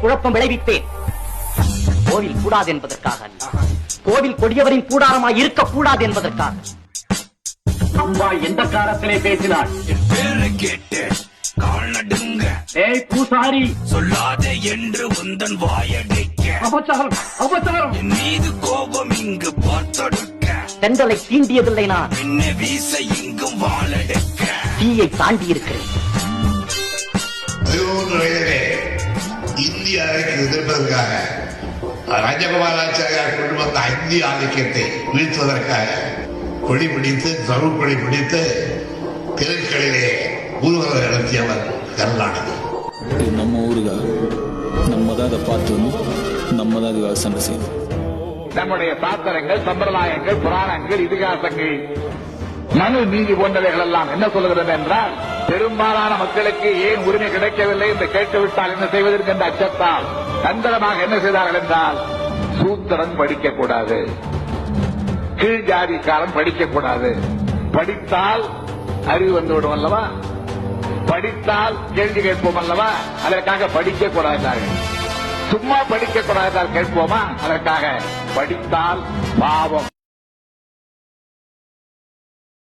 குழப்பம் விளைவிப்பேன். கோவில் கூடாது என்பதற்காக அல்ல. கோவில் கொடியவரின் கூடாரமாய் இருக்கக்கூடாது என்பதற்காக அம்பா எந்த காலத்திலே பேசினாள் என் பேரை கேட்டு கால் நடுங்க. ஏய் பூசாரி. சொல்லாதே என்று உந்தன் வாயடைக்க அபச்சாரம் அபச்சாரம். என் மீது கோபம் இங்கு பார்த்தொடுக்க. தென்றலை தீண்டியதில்லை நான். பின்ன வீச இங்கும் வாழெடுக்க. தீயை தாண்டி இருக்கிறேன் எதிர்ப்பதற்காக ராஜகோபாலாச்சாரியார் கொண்டு வந்த இந்திய ஆதிக்கத்தை வீழ்த்துவதற்காக கொடி பிடித்து கொடி பிடித்து தெருக்களிலே ஊர்வலம் நடத்தியவர் கருணாநிதி நம்ம ஊருகா? நம்ம தான் அதை பார்த்து வந்து நம்ம தான் சண்டை செய்யணும். நம்முடைய சாஸ்திரங்கள் சம்பிரதாயங்கள் புராணங்கள் இதிகாசங்கள் மனு நீதி போன்றவைகள் எல்லாம் என்ன சொல்கிறது என்றால் பெரும்பாலான மக்களுக்கு ஏன் உரிமை கிடைக்கவில்லை என்று கேட்டுவிட்டால் என்ன செய்வதற்கு என்ற அச்சத்தால் தந்திரமாக என்ன செய்தார்கள் என்றால் சூத்திரன் படிக்கக்கூடாது. கீழ் ஜாதிக்காரன் படிக்கக்கூடாது. படித்தால் அறிவு வந்துவிடும் அல்லவா? படித்தால் கேள்வி கேட்போம் அல்லவா? அதற்காக படிக்கக்கூடாது சும்மா படிக்கக்கூடாது கேட்போமா? அதற்காக படித்தால் பாவம்.